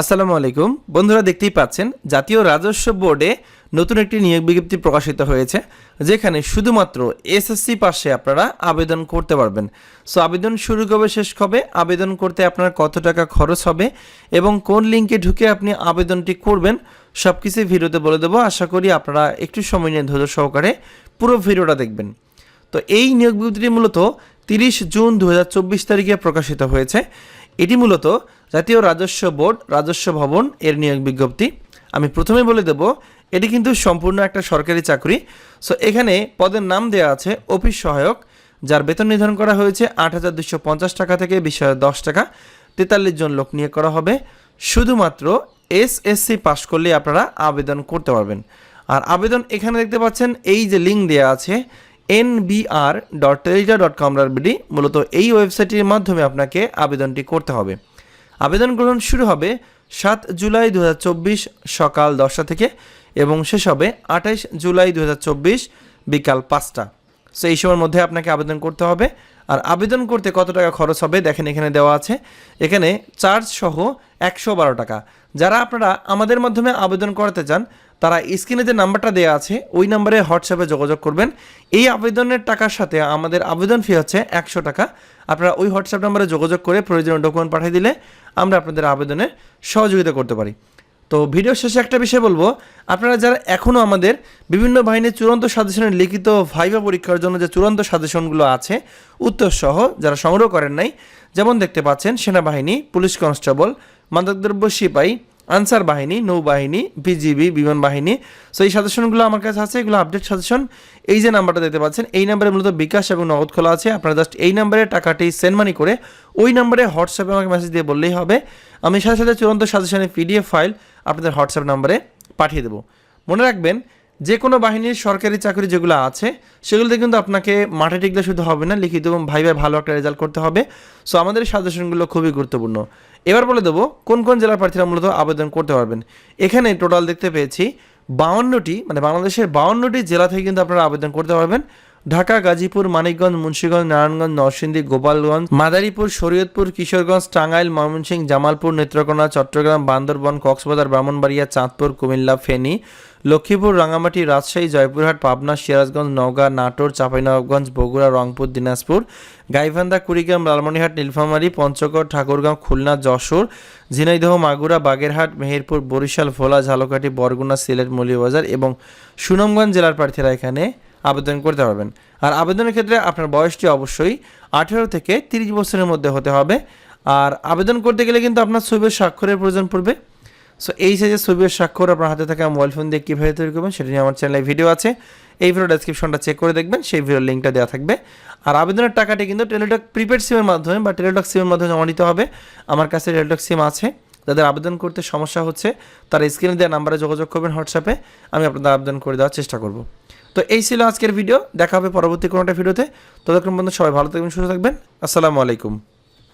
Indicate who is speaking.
Speaker 1: আসসালামু আলাইকুম। বন্ধুরা দেখতেই পাচ্ছেন, জাতীয় রাজস্ব বোর্ডে নতুন একটি নিয়োগ বিজ্ঞপ্তি প্রকাশিত হয়েছে, যেখানে শুধুমাত্র এসএসসি পাশে আপনারা আবেদন করতে পারবেন। সো আবেদন শুরু কবে, শেষ কবে, আবেদন করতে আপনার কত টাকা খরচ হবে এবং কোন লিঙ্কে ঢুকে আপনি আবেদনটি করবেন সব কিছু ভিডিওতে বলে দেবো। আশা করি আপনারা একটু সময় নিয়ে ধৈর্য সহকারে পুরো ভিডিওটা দেখবেন। তো এই নিয়োগ বিজ্ঞপ্তিটি মূলত তিরিশ জুন দু হাজার চব্বিশ তারিখে প্রকাশিত হয়েছে। এটি মূলত জাতীয় রাজস্ব বোর্ড, রাজস্ব ভবন এর নিয়োগ বিজ্ঞপ্তি। আমি প্রথমে বলে দেব, এটি কিন্তু সম্পূর্ণ একটা সরকারি চাকরি। সো এখানে পদের নাম দেওয়া আছে অফিস সহায়ক, যার বেতন নির্ধারণ করা হয়েছে আট হাজার দুশো পঞ্চাশ টাকা থেকে বিশ হাজার দশ টাকা। তেতাল্লিশ জন লোক নিয়োগ করা হবে। শুধুমাত্র এস এসএসসি পাশ করলে আপনারা আবেদন করতে পারবেন। আর আবেদন এখানে দেখতে পাচ্ছেন, এই যে লিঙ্ক দেওয়া আছে, NBR dot teletalk dot com BD, মূলত এই ওয়েবসাইটের মাধ্যমে আপনাকে আবেদনটি করতে হবে। আবেদন গ্রহণ শুরু হবে সাত জুলাই দুহাজার চব্বিশ সকাল দশটা থেকে এবং শেষ হবে আঠাইশ জুলাই দু হাজার চব্বিশ বিকাল পাঁচটা। সো এই সময়ের মধ্যে আপনাকে আবেদন করতে হবে। আর আবেদন করতে কত টাকা খরচ হবে? দেখেন এখানে দেওয়া আছে। এখানে চার্জ সহ একশো বারো টাকা। যারা আপনারা আমাদের মাধ্যমে আবেদন করাতে চান, তারা স্ক্রিনে যে নাম্বারটা দেওয়া আছে, ওই নাম্বারে হোয়াটসঅ্যাপে যোগাযোগ করবেন। এই আবেদনের টাকার সাথে আমাদের আবেদন ফি হচ্ছে একশো টাকা। আপনারা ওই হোয়াটসঅ্যাপ নাম্বারে যোগাযোগ করে প্রয়োজনীয় ডকুমেন্ট পাঠিয়ে দিলে আমরা আপনাদের আবেদনে সহযোগিতা করতে পারি। তো ভিডিও শেষে একটা বিষয় বলব। আপনারা যারা এখনও আমাদের বিভিন্ন বাহিনীর চূড়ান্ত সাজেশনের লিখিত ভাইভা পরীক্ষার জন্য যে চূড়ান্ত সাজেশনগুলো আছে উত্তর সহ যারা সংগ্রহ করেন নাই, যেমন দেখতে পাচ্ছেন সেনাবাহিনী, পুলিশ কনস্টেবল, মাদকদ্রব্য সিপাহী আনসার বাহিনী, নৌবাহিনী, বিজিবি, বিমান বাহিনী। সো এই সাজেশনগুলো আমার কাছে আছে, এগুলো আপডেট সাজেশন। এই যে নাম্বারটা দেখতে পাচ্ছেন, এই নাম্বারে মূলত বিকাশ এবং নগদ খোলা আছে। আপনারা জাস্ট এই নাম্বারে টাকাটি সেন্ড মানি করে ওই নাম্বারে হোয়াটসঅ্যাপে আমাকে মেসেজ দিয়ে বললেই হবে। আমি সাথে সাথে চূড়ান্ত সাজেশনের পিডিএফ ফাইল আপনাদের হোয়াটসঅ্যাপ নাম্বারে পাঠিয়ে দেবো। মনে রাখবেন, যে কোনো বাহিনীর সরকারি চাকরি যেগুলো আছে, সেগুলোতে কিন্তু আপনাকে মাঠে টিকলে শুধু হবে না, লিখিত এবং ভাই ভাই ভালো একটা রেজাল্ট করতে হবে। সো আমাদের সাজেশনগুলো খুবই গুরুত্বপূর্ণ। এবার বলে দেবো, কোন কোন জেলার প্রার্থীরা মূলত আবেদন করতে পারবেন? এখানে টোটাল দেখতে পেয়েছি, বাউন্নটি মানে বাংলাদেশের বাউন্নটি জেলা থেকে কিন্তু আপনারা আবেদন করতে পারবেন। ঢাকা, গাজীপুর, মানিকগঞ্জ, মুন্সিগঞ্জ, নারায়ণগঞ্জ, নরসিংদী, গোপালগঞ্জ, মাদারীপুর, শরীয়তপুর, কিশোরগঞ্জ, টাঙ্গাইল, ময়মনসিংহ, জামালপুর, নেত্রকোনা, চট্টগ্রাম, বান্দরবন, কক্সবাজার, ব্রাহ্মণবাড়িয়া, চাঁদপুর, কুমিল্লা, ফেনী, লক্ষ্মীপুর রাঙামাটি রাজশাহী, জয়পুরহাট, পাবনা, সিরাজগঞ্জ, নওগাঁ, নাটোর, চাঁপাইনবাবগঞ্জ, বগুড়া, রংপুর, দিনাজপুর, গাইবান্ধা, কুড়িগ্রাম লালমনিহাট নীলফামারী, পঞ্চগড়, ঠাকুরগাঁও, খুলনা, যশোর, ঝিনাইদহ, মাগুরা, বাগেরহাট, মেহেরপুর, বরিশাল, ভোলা, ঝালকাঠি, বরগুনা, সিলেট, মৌলভীবাজার এবং সুনামগঞ্জ জেলার প্রার্থীরা এখানে আবেদন করতে পারবেন। আর আবেদনের ক্ষেত্রে আপনার বয়সটি অবশ্যই আঠেরো থেকে তিরিশ বছরের মধ্যে হতে হবে। আর আবেদন করতে গেলে কিন্তু আপনার ছবির স্বাক্ষরের প্রয়োজন পড়বে। সো এই সাইজের ছবির স্বাক্ষর আপনার হাতে থাকা মোবাইল ফোন দিয়ে কীভাবে তৈরি করবেন সেটা নিয়ে আমার চ্যানেলে ভিডিও আছে। এই ভিডিও ডেসক্রিপশনটা চেক করে দেখবেন, সেই ভিডিওর লিঙ্কটা দেওয়া থাকবে। আর আবেদনের টাকাটি কিন্তু টেলিটক প্রিপেড সিমের মাধ্যমে বা টেলিটক সিমের মাধ্যমে জমা দিতে হবে। আমার কাছে টেলিটক সিম আছে। যাদের আবেদন করতে সমস্যা হচ্ছে, তারা স্ক্রিনে দেওয়া নাম্বারে যোগাযোগ করবেন হোয়াটসঅ্যাপে আমি আপনাদের আবেদন করে দেওয়ার চেষ্টা করব। তো এই ছিল আজকের ভিডিও দেখা হবে পরবর্তী কোনোটা ভিডিওতে ততক্ষণ বন্ধু সবাই ভালো থাকবেন, সুস্থ থাকবেন। আসসালামু আলাইকুম।